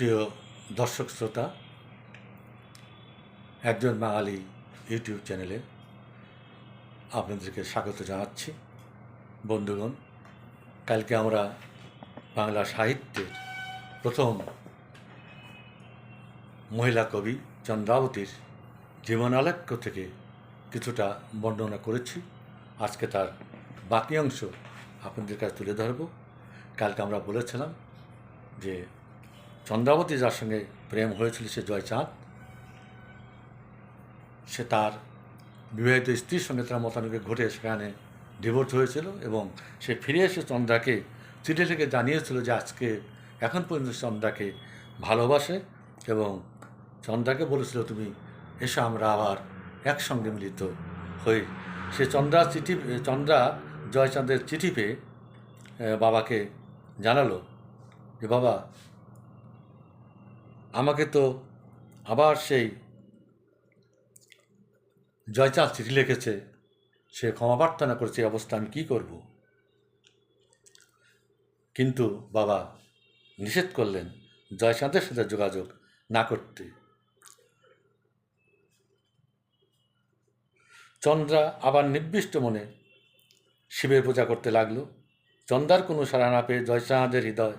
প্রিয় দর্শক শ্রোতা, একজন বাঙালি ইউটিউব চ্যানেলে আপনাদেরকে স্বাগত জানাচ্ছি। বন্ধুগণ, কালকে আমরা বাংলা সাহিত্যের প্রথম মহিলা কবি চন্দ্রাবতীর জীবনালক্ষ্য থেকে কিছুটা বর্ণনা করেছি। আজকে তার বাকি অংশ আপনাদের কাছে তুলে ধরব। কালকে আমরা বলেছিলাম যে চন্দ্রাবতী যার সঙ্গে প্রেম হয়েছিল সে জয়চাঁদ, সে তার বিবাহিত স্ত্রীর সঙ্গে তার মতানৈক্য ঘটে সেখানে ডিভোর্স হয়েছিল এবং সে ফিরে এসে চন্দ্রাকে চিঠি লিখে জানিয়েছিল যে আজকে এখন পর্যন্ত চন্দ্রাকে ভালোবাসে এবং চন্দ্রাকে বলেছিল, তুমি এসো, আমরা আবার একসঙ্গে মিলিত হই। সে চন্দ্রা চিঠি, চন্দ্রা জয়চাঁদের চিঠি পেয়ে বাবাকে জানালো যে, বাবা আমাকে তো আবার সেই জয়চাঁদ চিঠি লিখেছে, সে ক্ষমা প্রার্থনা করেছে অবস্থা আমি কী করব? কিন্তু বাবা নিষেধ করলেন জয়চাঁদের সাথে যোগাযোগ না করতে। চন্দ্রা আবার নির্দিষ্ট মনে শিবের পূজা করতে লাগল। চন্দ্রার কোনো সাড়া না পেয়ে জয়চাঁদের হৃদয়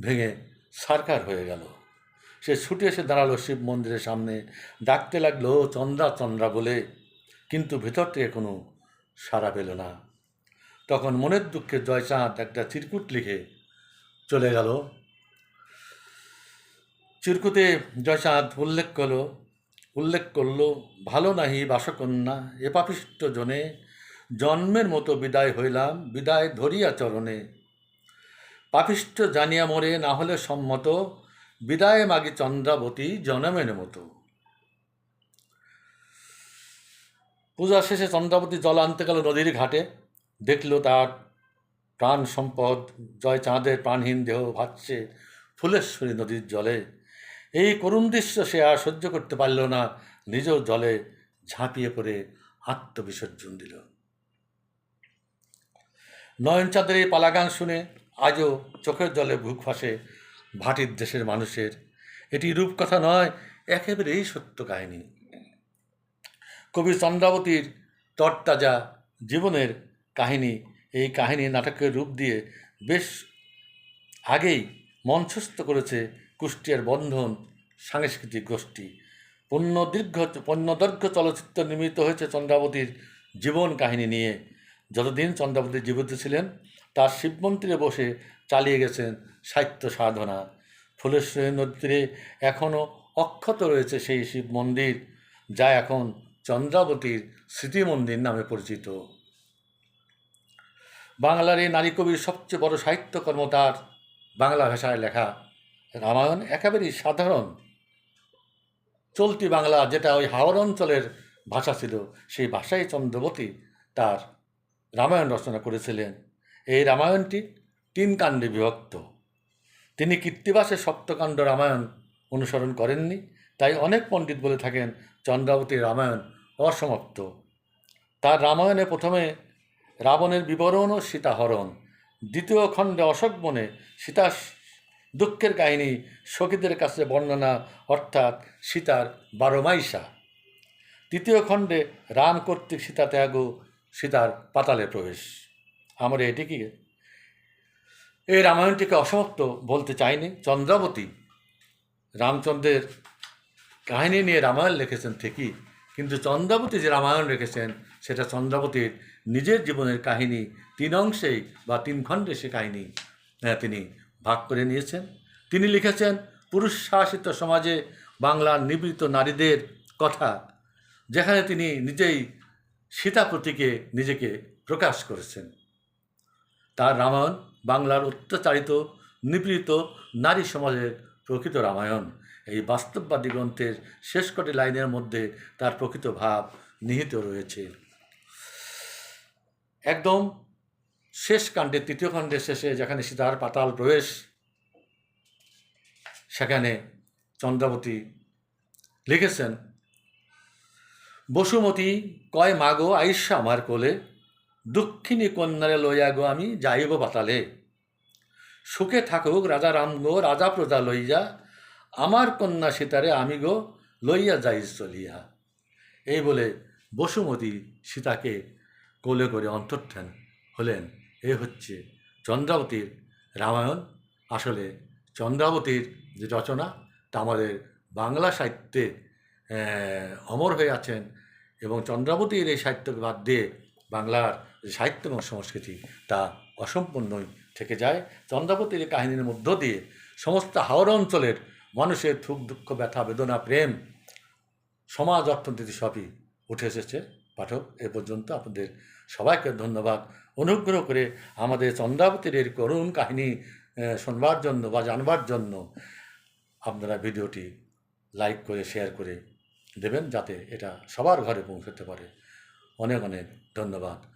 ভেঙে সারকার হয়ে গেল। সে ছুটে এসে দাঁড়াল শিব মন্দিরের সামনে। ডাকতে লাগল, চন্দ্রা চন্দ্রা বলে। কিন্তু ভেতর থেকে কোনো সাড়া পেল না। তখন মনের দুঃখে জয়চাঁদ একটা চিরকুট লিখে চলে গেল। চিরকুতে জয়চাঁদ উল্লেখ করল উল্লেখ করল, ভালো নাহি বাসকন্যা, এ পাপিষ্ট জনে, জন্মের মতো বিদায় হইলাম, বিদায় ধরিয়া চরণে। পাপিষ্ট জানিয়া মরে না হলে সম্মত বিদায় মাগি চন্দ্রাবতী জনমের মতো। পূজা শেষে চন্দ্রাবতী জল আনতে গেল নদীর ঘাটে। দেখল তার প্রাণ সম্পদ, জয় চাঁদের প্রাণহীন দেহ ভাসছে ফুলেশ্বরী নদীর জলে। এই করুণ দৃশ্য সে আর সহ্য করতে পারল না নিজেও জলে ঝাঁপিয়ে পড়ে আত্মবিসর্জন দিল। নয়ন চাঁদের এই পালাগান শুনে আজও চোখের জলে বুক ফাঁসে ভাটির দেশের মানুষের। এটি রূপকথা নয়, একেবারেই সত্য কাহিনী। কবি চন্দ্রাবতীর তরতাজা জীবনের কাহিনী, এই কাহিনী নাটকের রূপ দিয়ে বেশ আগেই মঞ্চস্থ করেছে কুষ্টিয়ার বন্ধন সাংস্কৃতিক গোষ্ঠী। পূর্ণদীর্ঘ পূর্ণদৈর্ঘ্য চলচ্চিত্র নির্মিত হয়েছে চন্দ্রাবতীর জীবন কাহিনী নিয়ে। যতদিন চন্দ্রাবতী জীবিত ছিলেন, তার শিব মন্দিরে বসে চালিয়ে গেছেন সাহিত্য সাধনা। ফুলেশ্বরী নদীতে এখনও অক্ষত রয়েছে সেই শিব মন্দির, যা এখন চন্দ্রাবতীর স্মৃতি মন্দির নামে পরিচিত। বাংলার এই নারী কবির সবচেয়ে বড় সাহিত্যকর্ম তার। বাংলা ভাষায় লেখা রামায়ণ একেবারেই সাধারণ। চলতি বাংলা যেটা ওই হাওড় অঞ্চলের ভাষা ছিল, সেই ভাষায় চন্দ্রবতী তার রামায়ণ রচনা করেছিলেন। এই রামায়ণটি তিন কাণ্ডে বিভক্ত। তিনি কীর্তিবাসের সপ্তকাণ্ড রামায়ণ অনুসরণ করেননি, তাই অনেক পণ্ডিত বলে থাকেন চন্দ্রাবতী রামায়ণ অসমাপ্ত। তার রামায়ণে প্রথমে রাবণের বিবরণ ও সীতাহরণ, দ্বিতীয় খণ্ডে অশোক বনে সীতা দুঃখের কাহিনী, সখীদের কাছে বর্ণনা, অর্থাৎ সীতার বারোমাইশা তৃতীয় খণ্ডে রাম কর্তৃক সীতা ত্যাগ সীতার পাতালে প্রবেশ। আমরা এটিকে এই রামায়ণটিকে অসমাপ্ত বলতে চাইনি। চন্দ্রাবতী রামচন্দ্রের কাহিনী নিয়ে রামায়ণ লিখেছেন ঠিকই, কিন্তু চন্দ্রাবতী যে রামায়ণ রেখেছেন সেটা চন্দ্রাবতীর নিজের জীবনের কাহিনী, তিন অংশেই বা তিন খণ্ডে সে কাহিনী তিনি ভাগ করে নিয়েছেন। তিনি লিখেছেন, পুরুষ শাসিত সমাজে বাংলার নিবৃত নারীদের কথা, যেখানে তিনি নিজেই সীতা প্রতীকে নিজেকে প্রকাশ করেছেন। তার রামায়ণ বাংলার অত্যাচারিত নিপীড়িত নারী সমাজের প্রকৃত রামায়ণ। এই বাস্তববাদী গ্রন্থের শেষ কটি লাইনের মধ্যে তার প্রকৃত ভাব নিহিত রয়েছে। একদম শেষ কাণ্ডে, তৃতীয় খণ্ডের শেষে যেখানে সীতার পাতাল প্রবেশ, সেখানে চন্দ্রাবতী লিখেছেন, বসুমতী কয় মাগো আইসা আমার কোলে দক্ষিণী কন্যারে লইয়া গো আমি যাইব পাতালে। সুখে থাকুক রাজা রাম গো, রাজা প্রজা লইয়া। আমার কন্যা সীতারে আমি গো লইয়া যাই চলিয়া। এই বলে বসুমতী সীতাকে কোলে করে অন্তর্ধান হলেন। এ হচ্ছে চন্দ্রাবতীর রামায়ণ। আসলে চন্দ্রাবতীর যে রচনা, তা আমাদের বাংলা সাহিত্যে অমর হয়ে আছেন এবং চন্দ্রাবতীর এই সাহিত্যকে বাদ দিয়ে বাংলার যে সাহিত্য এবং সংস্কৃতি তা অসম্পূর্ণই থেকে যায়। চন্দ্রাবতীর কাহিনীর মধ্য দিয়ে সমস্ত হাওড় অঞ্চলের মানুষের সুখ, দুঃখ, ব্যথা, বেদনা, প্রেম, সমাজ, অর্থনীতি সবই উঠে এসেছে। পাঠক, এ পর্যন্ত আপনাদের সবাইকে ধন্যবাদ। অনুগ্রহ করে আমাদের চন্দ্রাবতীর এই করুণ কাহিনী শোনবার জন্য বা জানবার জন্য আপনারা ভিডিওটি লাইক করে, শেয়ার করে দেবেন যাতে এটা সবার ঘরে পৌঁছতে পারে। অনেক অনেক ধন্যবাদ।